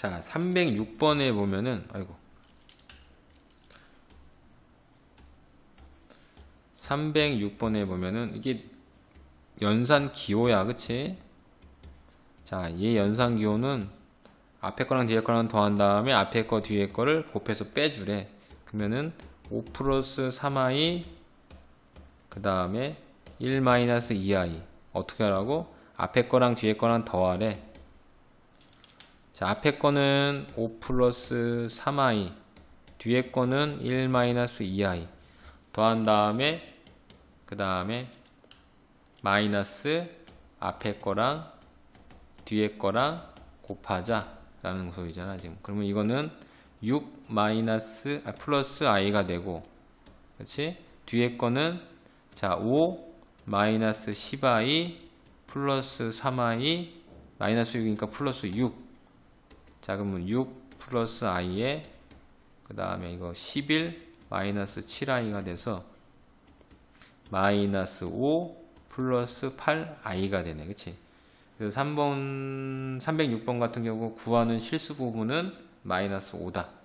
자, 306번에 보면은 아이고. 306번에 보면은 이게 연산 기호야. 그치? 자, 얘 연산 기호는 앞에 거랑 뒤에 거랑 더한 다음에 앞에 거 뒤에 거를 곱해서 빼주래. 그러면은 5 플러스 3i 그 다음에 1 마이너스 2i 어떻게 하라고? 앞에 거랑 뒤에 거랑 더하래. 자, 앞에 거는 5 플러스 3i 뒤에 거는 1 마이너스 2i 더한 다음에 그 다음에 마이너스 앞에 거랑 뒤에 거랑 곱하자 라는 소리잖아 지금. 그러면 이거는 6 마이너스 아, 플러스 i가 되고 그렇지? 뒤에 거는 자5 마이너스 10i 플러스 3i 마이너스 6이니까 플러스 6 자 그러면 6 플러스 i에 그 다음에 이거 11 마이너스 7i가 돼서 마이너스 5 플러스 8i가 되네. 그치? 그래서 3번 306번 같은 경우 구하는 실수 부분은 마이너스 5다